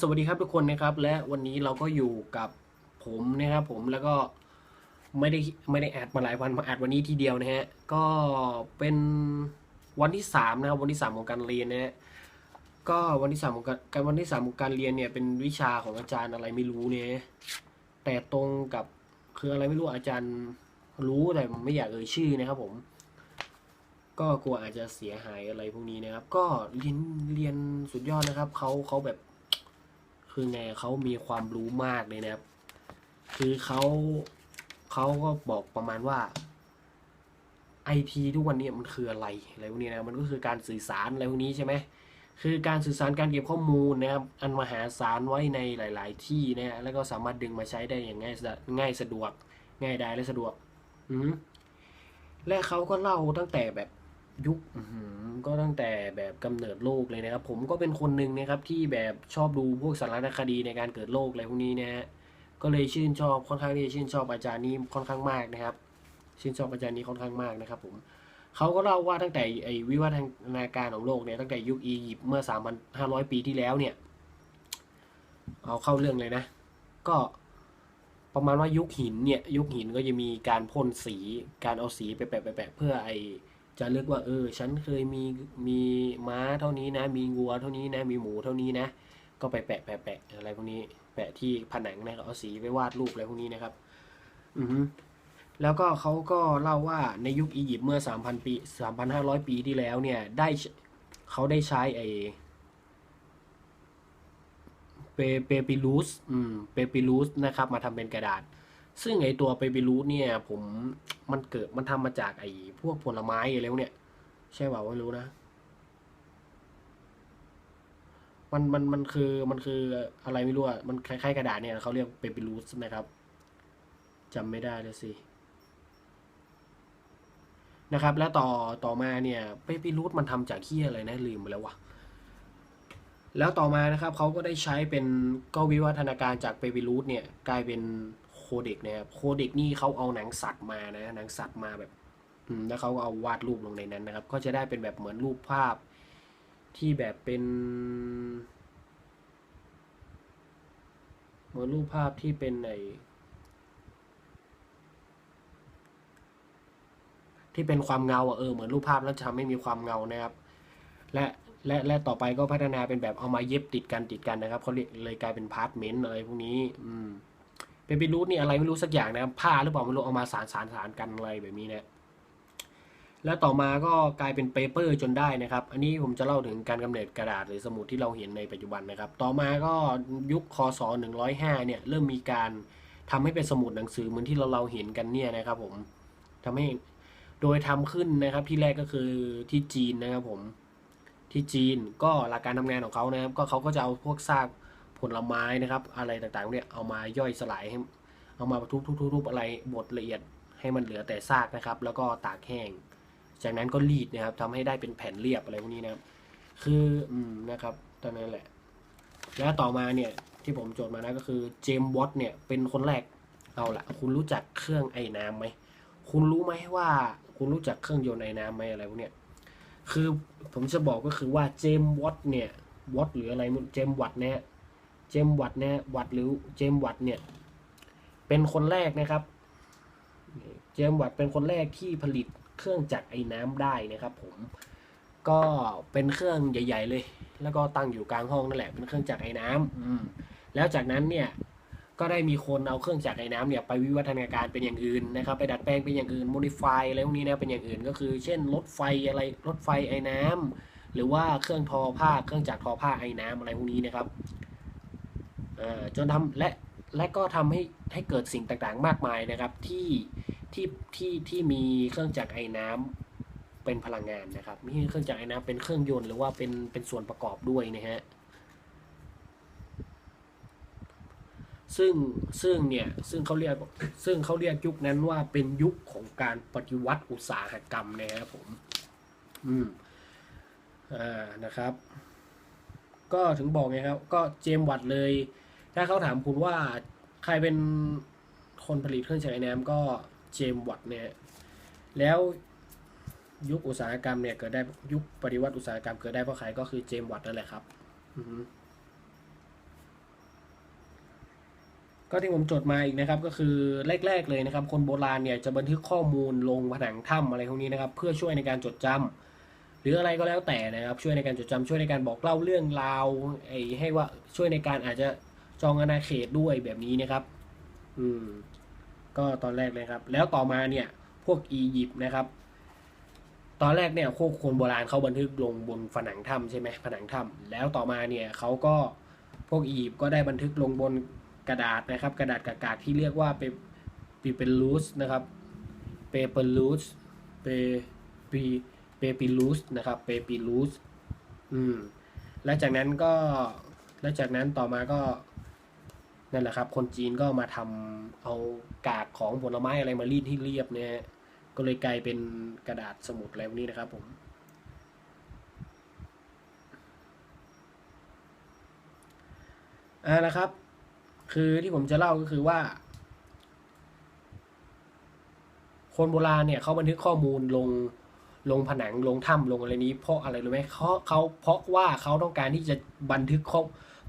สวัสดีครับทุกคนนะครับ และวันนี้เราก็อยู่กับผมนะครับผมแล้วก็ไม่ได้ไม่ได้แอดมาหลายวันมาแอดวันนี้ทีเดียวนะฮะก็เป็นวันที่สามนะครับวันที่สามของการเรียนนะฮะก็วันที่สามของการการวันที่สามของการเรียนเนี่ยเป็นวิชาของอาจารย์อะไรไม่รู้เนี่ยแต่ตรงกับคืออะไรไม่รู้อาจารย์รู้แต่ไม่อยากเอ่ยชื่อนะครับผม ก็กลัวอาจจะเสียหายอะไรพวกนี้นะครับ ก็เรียนเรียนสุดยอดนะครับเขาเขาแบบ คือไงเขามีความรู้มากเลยนะครับ คือเขาเขาก็บอกประมาณว่าไอทีทุกวันนี้มันคืออะไรอะไรพวกนี้นะมันก็คือการสื่อสารอะไรพวกนี้ใช่ไหมคือการสื่อสารการเก็บข้อมูลนะครับอันมหาศาลไว้ในหลาย ๆ ที่นะแล้วก็สามารถดึงมาใช้ได้อย่างง่ายง่ายสะดวก ง่ายได้และสะดวก อืมและเขาก็เล่าตั้งแต่แบบยุคอื ก็ตั้งแต่แบบกำเนิดโลกเลยนะครับ ผมก็เป็นคนหนึ่งนะครับที่แบบชอบดูพวกสารคดีในการเกิดโลกอะไรพวกนี้นะฮะก็เลยชื่นชอบค่อนข้างที่จะชื่นชอบอาจารย์นี้ค่อนข้างมากนะครับ ชื่นชอบอาจารย์นี้ค่อนข้างมากนะครับ ผมเขาก็เล่าว่าตั้งแต่ไอ้วิวัฒนาการของโลกเนี่ยตั้งแต่ยุคอียิปต์เมื่อ 3,500 ปีที่แล้วเนี่ยเอาเข้าเรื่องเลยนะ ก็ประมาณว่ายุคหินเนี่ยยุคหินก็จะมีการพ่นสีการเอาสีไปแปะไปแปะเพื่อไอ จะเลือกว่า เออ ฉันเคยมีมีม้าเท่านี้นะ มีงัวเท่านี้นะ มีหมูเท่านี้นะ ก็ไปแปะแปะแปะอะไรพวกนี้ แปะที่ผนังนะครับเอาสีไปวาดรูปอะไรพวกนี้นะครับ อือฮึแล้วก็เขาก็เล่าว่าในยุคอียิปต์เมื่อ 3,000 ปี 3,500 ปีที่แล้วเนี่ย ได้เขาได้ใช้ไอเปเปปิลูสอืม เปปิลูสนะครับ มาทำเป็นกระดาษ ซึ่งไอตัวเปปิลูสเนี่ย ผมมันเกิดมันทำมาจากไอพวกผลไม้อะไรพวกเนี่ย ใช่เปล่าไม่รู้นะมันมันมันคือมันคืออะไรไม่รู้อะมันคล้ายๆกระดาษเนี่ยเขาเรียกเปปิลูสนะครับจำไม่ได้เลยสินะครับ แล้วต่อต่อมาเนี่ยเปปิลูสมันทำจากขี้อะไรนะลืมไปแล้ววะแล้วต่อมานะครับเขาก็ได้ใช้เป็นก็วิวัฒนาการจากเปปิรูสเนี่ยกลายเป็น เด็กนะครับโคเด็กนี่เขาเอาหนังสัตว์มานะหนังสัตว์มาแบบแล้วเขาก็เอาวาดรูปลงในนั้นนะครับ ก็จะได้เป็นแบบเหมือนรูปภาพที่แบบเป็น เหมือนรูปภาพที่เป็นในที่เป็นความเงาอะเออเหมือนรูปภาพแล้วจะทำให้มีความเงานะครับ และและและต่อไปก็พัฒนาเป็นแบบเอามาเย็บติดกันติดกันนะครับเขาเรียกเลยกลายเป็นพาร์ทเมนต์อะไรพวกนี้ อืม เป็นปิรูทนี่อะไรไม่รู้สักอย่างนะครับผ้าหรือเปล่าไม่รู้เอามาสารสารสารกันอะไรแบบนี้นะแล้วต่อมาก็กลายเป็นเปเปอร์จนได้นะครับ อันนี้ผมจะเล่าถึงการกำเนิดกระดาษหรือสมุดที่เราเห็นในปัจจุบันนะครับ ต่อมาก็ยุคคศ105เนี่ยเริ่มมีการทำให้เป็นสมุดหนังสือเหมือนที่เราเราเห็นกันเนี่ยนะครับ ผมทำให้โดยทำขึ้นนะครับที่แรกก็คือที่จีนนะครับผมที่จีนก็หลักการทำงานของเขานะครับ ก็เขาก็จะเอาพวกซาก ผลไม้นะครับ อะไรต่างๆเนี่ยเอามาย่อยสลายให้เอามาทุบๆๆๆอะไรบดละเอียดให้มันเหลือแต่ซากนะครับ แล้วก็ตากแห้ง จากนั้นก็รีดนะครับทำให้ได้เป็นแผ่นเรียบอะไรพวกนี้นะครับ คืออืมนะครับตอนนั้นแหละ แล้วต่อมาเนี่ยที่ผมโจทย์มานะก็คือเจมส์วอตเนี่ยเป็นคนแรกเอาละคุณรู้จักเครื่องไอ้น้ำไหมคุณรู้ไหมว่า คุณรู้จักเครื่องยนต์ไอ้น้ำไหมอะไรพวกเนี้ยคือผมจะบอกก็คือว่าเจมส์วัตเนี่ยวอตหรืออะไรเจมส์วัตเนี่ย เจมส์วัตเนี่ยวัตหรือเจมส์วัตเนี่ยเป็นคนแรกนะครับ เจมส์วัตเป็นคนแรกที่ผลิตเครื่องจักรไอ้น้ำได้นะครับ ผมก็เป็นเครื่องใหญ่ ๆ เลย แล้วก็ตั้งอยู่กลางห้องนั่นแหละ เป็นเครื่องจักรไอ้น้ำอืมแล้วจากนั้นเนี่ยก็ได้มีคนเอาเครื่องจักรไอ้น้ำเนี่ยไปวิวัฒนาการเป็นอย่างอื่นนะครับไปดัดแปลงเป็นอย่างอื่น modify อะไรพวกนี้นะเป็นอย่างอื่น ก็คือ เช่นรถไฟอะไรรถไฟไอ้น้ำหรือว่าเครื่องทอผ้าเครื่องจักรทอผ้าไอ้น้ำอะไรพวกนี้นะครับเอ่อ จนทำและและก็ทำให้ให้เกิดสิ่งต่างๆ มากมายนะครับที่ที่ที่ที่มีเครื่องจักรไอ้น้ำเป็นพลังงานนะครับมีเครื่องจักรไอ้น้ำเป็นเครื่องยนต์หรือว่าเป็นเป็นส่วนประกอบด้วยนะฮะซึ่งซึ่งเนี่ยซึ่งเขาเรียกซึ่งเขาเรียกยุคนั้นว่าเป็นยุคของการปฏิวัติอุตสาหกรรมนะครับผมอืมอ่านะครับ ก็ถึงบอกไงครับ ก็เจมวัตเลย ถ้าเขาถามคุณว่าใครเป็นคนผลิตเครื่องใช้ไอ้น้ำก็เจมส์วัตเนี่ยแล้วยุคอุตสาหกรรมเนี่ยเกิดได้ยุคปฏิวัติอุตสาหกรรมเกิดได้เพราะใครก็คือเจมส์วัตนั่นแหละครับอือฮึก็ที่ผมจดมาอีกนะครับ ก็คือแรก ๆ เลยนะครับ คนโบราณเนี่ยจะบันทึกข้อมูลลงผนังถ้ำอะไรพวกนี้นะครับ เพื่อช่วยในการจดจำหรืออะไรก็แล้วแต่นะครับ ช่วยในการจดจำช่วยในการบอกเล่าเรื่องราวไอ้ให้ว่าช่วยในการอาจจะ จองอาณาเขตด้วยแบบนี้นะครับ อืม ก็ตอนแรกเลยครับ แล้วต่อมาเนี่ย พวกอียิปต์นะครับ ตอนแรกเนี่ยพวกคนโบราณเขาบันทึกลงบนผนังถ้ำใช่ไหมผนังถ้ำแล้วต่อมาเนี่ยเขาก็พวกอียิปต์ก็ได้บันทึกลงบนกระดาษนะครับ กระดาษกากาศที่เรียกว่าเปปิเปลูสนะครับเปเปลูสเปปีเปปิลูสนะครับเปปิลูสอืมและจากนั้นก็และจากนั้นต่อมาก็ นั่นแหละครับ คนจีนก็มาทำเอากากของผลไม้อะไรมารีดที่เรียบเนี่ยก็เลยกลายเป็นกระดาษสมุดอะไรพวกนี้นะครับผมอ่านะครับ คือที่ผมจะเล่าก็คือว่า คนโบราณเนี่ยเขาบันทึกข้อมูลลงลงผนังลงถ้ำลงอะไรนี้ เพราะอะไรรู้ไหมเขาเขาเพราะว่าเขาต้องการที่จะบันทึกข้อ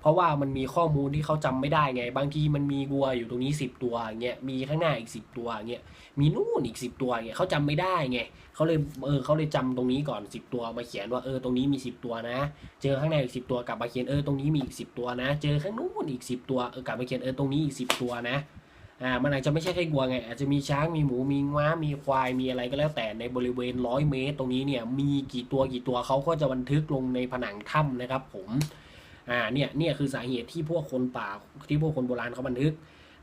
เพราะว่ามันมีข้อมูลที่เขาจำไม่ได้ไง บางทีมันมีวัวอยู่ตรงนี้สิบตัวอย่างเงี้ยมีข้างหน้าอีกสิบตัวอย่างเงี้ยมีนู่นอีกสิบตัวอย่างเงี้ยเขาจำไม่ได้ไงเขาเลยเออเขาเลยจำตรงนี้ก่อนสิบตัวมาเขียนว่าเออตรงนี้มีสิบตัวนะ เจอข้างในอีกสิบตัวกลับมาเขียนเออตรงนี้มีอีกสิบตัวนะ เจอข้างนู้นอีกสิบตัวเออกลับมาเขียนเออตรงนี้อีกสิบตัวนะอ่ามันอาจจะไม่ใช่แค่วัวไง อาจจะมีช้างมีหมูมีม้ามีควายมีอะไรก็แล้วแต่ในบริเวณร้อยเมตร ตรงนี้เนี่ยมีกี่ตัวกี่ตัวเขาก็จะบันทึกลงในผนังถ้ำนะครับ ผม อ่าเนี่ยเนี่ยคือสาเหตุที่พวกคนป่าที่พวกคนโบราณเขาบันทึก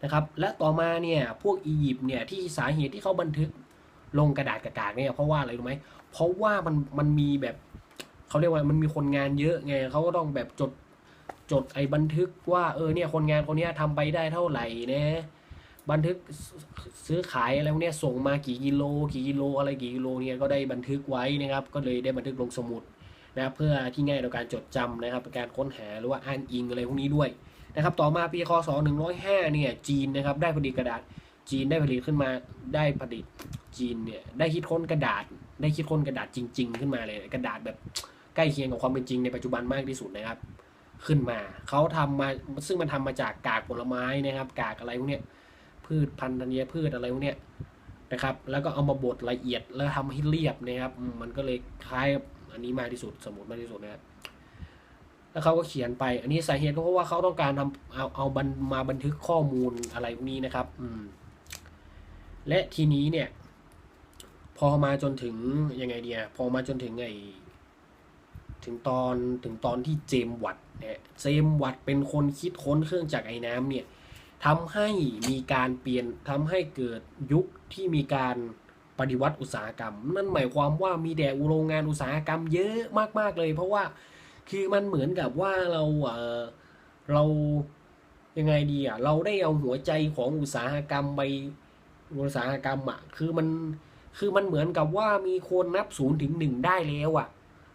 นะครับและต่อมาเนี่ยพวกอียิปต์เนี่ยที่สาเหตุที่เขาบันทึกลงกระดาษกระดากๆเนี่ยเพราะว่าอะไรรู้ไหมเพราะว่ามันมันมีแบบเขาเรียกว่ามันมีคนงานเยอะไงเขาก็ต้องแบบจดจดไอ้บันทึกว่าเออเนี่ยคนงานคนนี้ยทำไปได้เท่าไหร่นะบันทึกซื้อขายอะไรพวกนี้ส่งมากี่กิโล กี่กิโลอะไรกี่กิโลเนี่ยก็ได้บันทึกไว้นะครับ ก็เลยได้บันทึกลงสมุด นะครับเพื่อที่ง่ายต่อการจดจำนะครับการค้นหาหรือว่าอ้างอิงอะไรพวกนี้ด้วยนะครับต่อมาปีคศ105เนี่ยจีนนะครับได้ผลิตกระดาษจีนได้ผลิตขึ้นมาได้ผลิตจีนเนี่ยได้คิดค้นกระดาษ ได้คิดค้นกระดาษจริง ๆ ขึ้นมาเลยกระดาษแบบใกล้เคียงกับความเป็นจริงในปัจจุบันมากที่สุดนะครับ ขึ้นมาเขาทำมาซึ่งมันทำมาจากกากผลไม้นะครับ กากอะไรพวกเนี้ยพืชพันธุ์ธัญพืชอะไรพวกเนี้ยนะครับ แล้วก็เอามาบดละเอียดแล้วทำให้เรียบนะครับมมันก็เลยคล้ายกับ อันนี้มากที่สุดสมุดมากที่สุดนะครับแล้วเขาก็เขียนไป อันนี้สาเหตุก็เพราะว่าเขาต้องการทำเอาเอาบันมาบันทึกข้อมูลอะไรพวกนี้นะครับ อืม และทีนี้เนี่ย พอมาจนถึงยังไงเดียพอมาจนถึงไอถึงตอนถึงตอนที่เจมวัตต์เนี่ยเจมวัตต์เป็นคนคิดค้นเครื่องจักรไอ้น้ำเนี่ยทำให้มีการเปลี่ยนทำให้เกิดยุคที่มีการ ฏิวัติอุตสาหกรรม นั่นหมายความว่ามีแดโรงงานอุตสาหกรรมเยอะมากๆเลย เพราะว่าคือมันเหมือนกับว่าเราเออเรายังไงดีอะเราได้เอาหัวใจของอุตสาหกรรมไปอุตสาหกรรมอะคือมันคือมันเหมือนกับว่ามีคนนับศูนย์ถึงหนึ่งได้แล้วอะ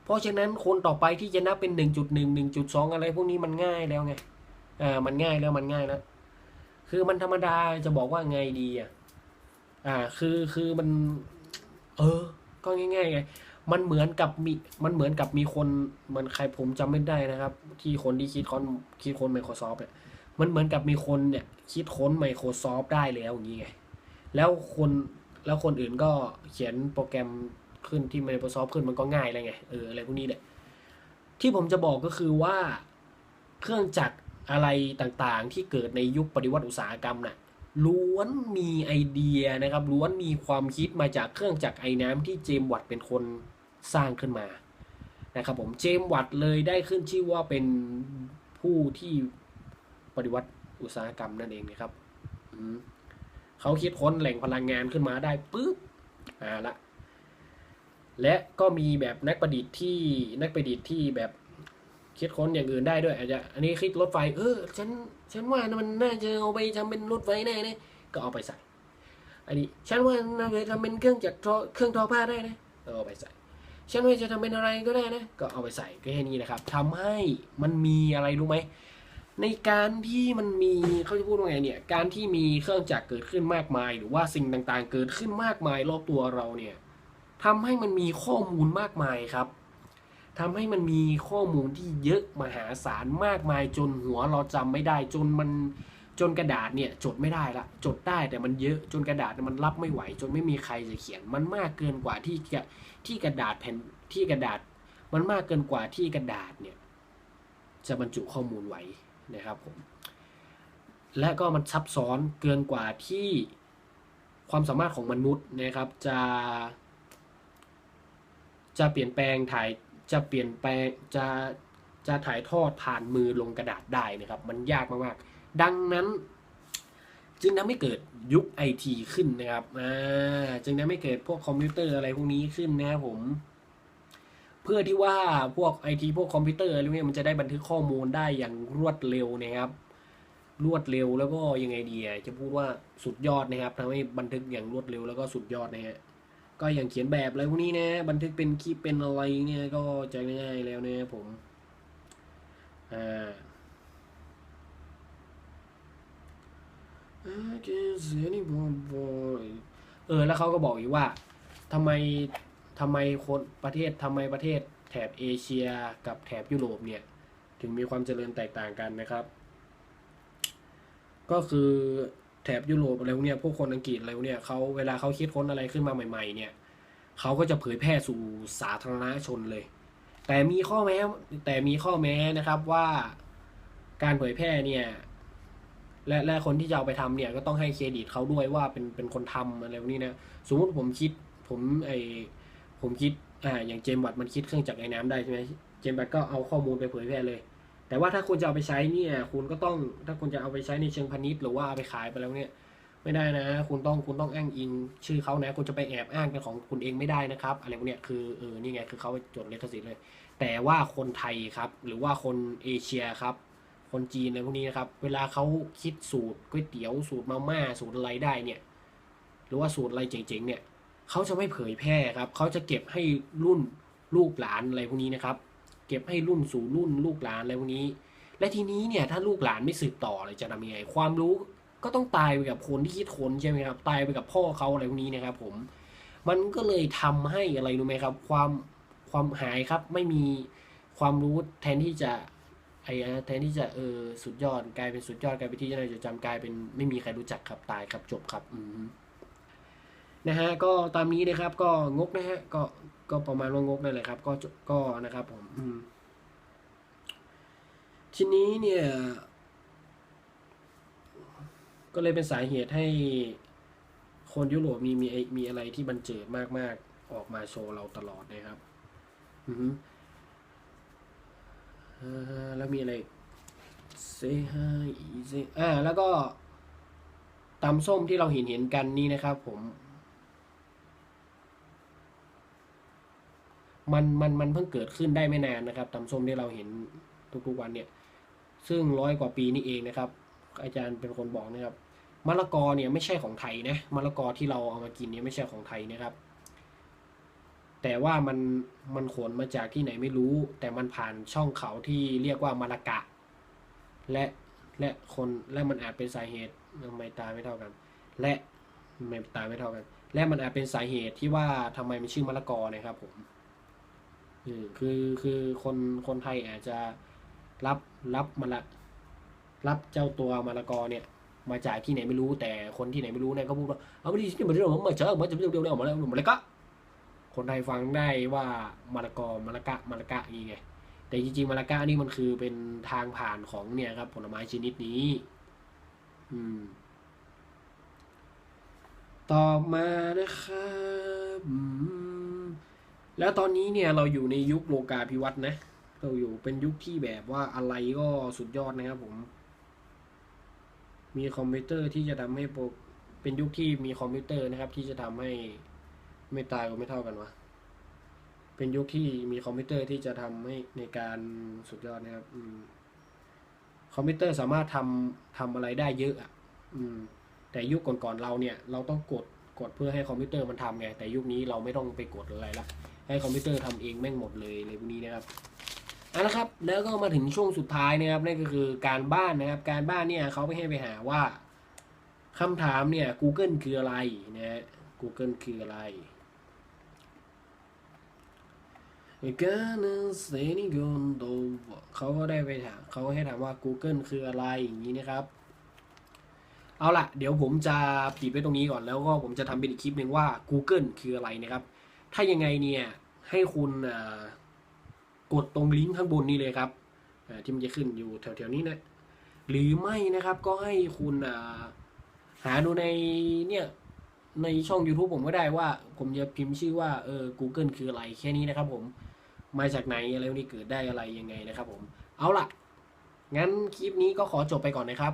เพราะฉะนั้นคนต่อไปที่จะนับเป็นหนึ่งจุดหนึ่งหนึ่งจุดสองอะไรพวกนี้มันง่ายแล้วไงอ่ามันง่ายแล้วมันง่ายแล้วคือมันธรรมดาจะบอกว่าไงดีอะ อ่า คือคือมัน เออ ก็ง่ายๆไงมันเหมือนกับมีมันเหมือนกับมีคนเหมันใครผมจำไม่ได้นะครับ ที่คนที่คิดค้นคิดค้น Microsoft เนี่ยมันเหมือนกับมีคนเนี่ย คิดค้น Microsoft ได้แล้วอย่างนี้ไงแล้วคนแล้วคนอื่นก็เขียนโปรแกรมขึ้นที่ Microsoft ขึ้นมันก็ง่ายเลยไงเอออะไรพวกนี้เนี่ยที่ผมจะบอกก็คือว่าเครื่องจักรอะไรต่างๆ ที่เกิดในยุคปฏิวัติอุตสาหกรรมน่ะ ล้วนมีไอเดียนะครับล้วนมีความคิดมาจากเครื่องจักรไอ้น้ำที่เจมส์วัตต์เป็นคนสร้างขึ้นมานะครับผมเจมส์วัตต์เลยได้ขึ้นชื่อว่าเป็นผู้ที่ปฏิวัติอุตสาหกรรมนั่นเองนะครับเขาคิดค้นแหล่งพลังงานขึ้นมาได้ปุ๊บอ่าละและก็มีแบบนักประดิษฐ์ที่นักประดิษฐ์ที่แบบคิดค้นอย่างอื่นได้ด้วยอาจจะอันนี้คิดรถไฟเออฉัน ฉันว่ามันน่าจะเอาไปทำเป็นรถไฟแน่เนยก็เอาไปใส่ อันนี้ฉันว่าน่าจะทำเป็นเครื่องจักรเครื่องทอผ้าได้นะก็เอาไปใส่ ฉันว่าจะทำเป็นอะไรก็ได้นะ ก็เอาไปใส่ก็แค่นี้นะครับทำให้มันมีอะไรรู้ไหมในการที่มันมีเขาจะพูดว่าไงเนี่ยการที่มีเครื่องจักรเกิดขึ้นมากมาย หรือว่าสิ่งต่างๆ เกิดขึ้นมากมายรอบตัวเราเนี่ยทำให้มันมีข้อมูลมากมายครับ ทำให้มันมีข้อมูลที่เยอะมหาศาลมากมายจนหัวเราจำไม่ได้จนมันจนกระดาษเนี่ยจดไม่ได้ละจดได้แต่มันเยอะจนกระดาษมันรับไม่ไหว จนไม่มีใครจะเขียน มันมากเกินกว่าที่จะที่กระดาษแผ่นที่กระดาษ มันมากเกินกว่าที่กระดาษเนี่ยจะบรรจุข้อมูลไว้นะครับผมและก็มันซับซ้อนเกินกว่าที่ความสามารถของมนุษย์นะครับ จะ จะเปลี่ยนแปลงถ่าย จะเปลี่ยนแปลงจะจะถ่ายทอดผ่านมือลงกระดาษได้นะครับ มันยากมากๆ ดังนั้น จึงทำให้เกิดยุคไอทีขึ้นนะครับอ่าจึงทำให้เกิดพวกคอมพิวเตอร์อะไรพวกนี้ขึ้นนะครับผม เพื่อที่ว่าพวกไอทีพวกคอมพิวเตอร์อะไรพวกนี้มันจะได้บันทึกข้อมูลได้อย่างรวดเร็วนะครับ รวดเร็วแล้วก็ยังไงดีจะพูดว่าสุดยอดนะครับทำให้บันทึกอย่างรวดเร็วแล้วก็สุดยอดนะฮะ ก็อย่างเขียนแบบอะไรพวกนี้นะ บันทึกเป็นคลิปเป็นอะไรเนี่ยก็จะง่ายแล้วนะผมอ่าเออแล้วเขาก็บอกอีกว่าทำไมทำไมคนประเทศทำไมประเทศแถบเอเชียกับแถบยุโรปเนี่ย ถึงมีความเจริญแตกต่างกันนะครับ ก็คือ แถบยุโรปอะไรพวกเนี้ยพวกคนอังกฤษอะไรพวกเนี้ยเขาเวลาเขาคิดค้นอะไรขึ้นมาใหม่ ๆ เนี่ยเขาก็จะเผยแพร่สู่สาธารณชนเลย แต่มีข้อแม้แต่มีข้อแม้นะครับว่าการเผยแพร่เนี่ยและและคนที่จะเอาไปทำเนี่ยก็ต้องให้เครดิตเขาด้วยว่าเป็นเป็นคนทำอะไรพวกนี้นะสมมติผมคิดผมไอผมคิดอ่าอย่างเจมส์วัตมันคิดเครื่องจักรไอ้น้ำได้ใช่ไหมเจมส์วัตก็เอาข้อมูลไปเผยแพร่เลย แต่ว่าถ้าคุณจะเอาไปใช้เนี่ย คุณก็ต้องถ้าคุณจะเอาไปใช้ในเชิงพาณิชย์หรือว่าเอาไปขายไปแล้วเนี่ย ไม่ได้นะ คุณต้องคุณต้องอ้างอิงชื่อเขานะ คุณจะไปแอบอ้างเป็นของคุณเองไม่ได้นะครับอะไรพวกเนี้ยคือเออนี่ไงคือเขาจดลิขสิทธิ์เลย แต่ว่าคนไทยครับ หรือว่าคนเอเชียครับ คนจีนอะไรพวกนี้นะครับ เวลาเขาคิดสูตรก๋วยเตี๋ยวสูตรมาม่าสูตรอะไรได้เนี่ย หรือว่าสูตรอะไรเจ๋งๆเนี่ยเขาจะไม่เผยแพร่ครับเขาจะเก็บให้รุ่นลูกหลานอะไรพวกนี้นะครับ เก็บให้รุ่นสู่รุ่นลูกหลานอะไรพวกนี้ และทีนี้เนี่ยถ้าลูกหลานไม่สืบต่อเลยจะทำยังไงความรู้ก็ต้องตายไปกับคนที่คิดค้นใช่ไหมครับตายไปกับพ่อเขาอะไรพวกนี้นะครับ ผม มันก็เลยทำให้อะไรรู้ไหมครับ ความความหายครับไม่มีความรู้แทนที่จะไอ้แทนที่จะเออสุดยอดกลายเป็นสุดยอดกลายเป็นที่น่าจดจำกลายเป็นไม่มีใครรู้จักครับตายครับจบครับอืนะฮะก็ตามนี้นะครับก็งกนะฮะก็ ก็ประมาณว่างกนั่นแหละครับ ก็ก็นะครับผมอืมทีนี้เนี่ย ก็เลยเป็นสาเหตุให้คนยุโรปมีมีมีอะไรที่บันเจิดมาก ๆ ออกมาโชว์เราตลอดนะครับ อือแล้วมีอะไรเซฮายเซอ่า แล้วก็ตำส้มที่เราเห็นเห็นกันนี่นะครับผม มันมันมันเพิ่งเกิดขึ้นได้ไม่นานนะครับตำส้มที่เราเห็นทุกๆวันเนี่ย ซึ่งร้อยกว่าปีนี่เองนะครับ อาจารย์เป็นคนบอกนะครับมะละกอเนี่ยไม่ใช่ของไทยนะมะละกอที่เราเอามากินเนี่ยไม่ใช่ของไทยนะครับ แต่ว่ามันมันขนมาจากที่ไหนไม่รู้ แต่มันผ่านช่องเขาที่เรียกว่ามะละกะ และและคนและมันอาจเป็นสาเหตุทำไมตายไม่เท่ากัน และไม่ตายไม่เท่ากัน และมันอาจเป็นสาเหตุที่ว่าทำไมมันชื่อมะละกอนะครับผม คือคือคนคนไทยอาจจะรับรับมะละรับเจ้าตัวมะละกอเนี่ย มาจากที่ไหนไม่รู้แต่คนที่ไหนไม่รู้เนี่ยก็พูดว่าเอาไม่ดีที่มันเรื่องของมาเจอมาจะเรื่องเดียวมาแล้วมาแล้วก็คนไทยฟังได้ว่ามะละกอมะละกะมะละกะนี่ไงแต่จริงๆมะละกะนี่มันคือเป็นทางผ่านของเนี่ยครับ ผลไม้ชนิดนี้ อืม ต่อมานะครับ แล้วตอนนี้เนี่ยเราอยู่ในยุคโลกาภิวัตน์นะ เราอยู่เป็นยุคที่แบบว่าอะไรก็สุดยอดนะครับผม มีคอมพิวเตอร์ที่จะทำให้โปรเป็นยุคที่มีคอมพิวเตอร์นะครับ ที่จะทำให้ไม่ตายก็ไม่เท่ากันวะ เป็นยุคที่มีคอมพิวเตอร์ที่จะทำให้ในการสุดยอดนะครับอืมคอมพิวเตอร์สามารถทำทำอะไรได้เยอะอะ อืม แต่ยุคก่อนๆเราเนี่ย เราต้องกด กดเพื่อให้คอมพิวเตอร์มันทำไงแต่ยุคนี้เราไม่ต้องไปกดอะไรละให้คอมพิวเตอร์ทำเองแม่งหมดเลยเลยพวกนี้นะครับเอาละครับแล้วก็มาถึงช่วงสุดท้ายนะครับนั่นก็คือการบ้านนะครับ การบ้านเนี่ยเขาไม่ให้ไปหาว่าคำถามเนี่ย Google คืออะไรนะฮะ Google คืออะไรการเซนิกอนโดเขาก็ได้ไปถามเขาให้ถามว่า Google คืออะไรอย่างนี้นะครับ เอาล่ะเดี๋ยวผมจะปิดไว้ตรงนี้ก่อนแล้วก็ผมจะทำเป็นอีกคลิปหนึ่งว่า Google คืออะไรนะครับ ถ้ายังไงเนี่ยให้คุณกดตรงลิงก์ข้างบนนี้เลยครับที่มันจะขึ้นอยู่แถวๆนี้นะหรือไม่นะครับก็ให้คุณหาดูในเนี่ยในช่อง YouTube ผมก็ได้ว่า ผมจะพิมพ์ชื่อว่าเออ Google คืออะไรแค่นี้นะครับผมมาจากไหนอะไรนี้เกิดได้อะไรยังไงนะครับผม เอาล่ะ งั้นคลิปนี้ก็ขอจบไปก่อนนะครับ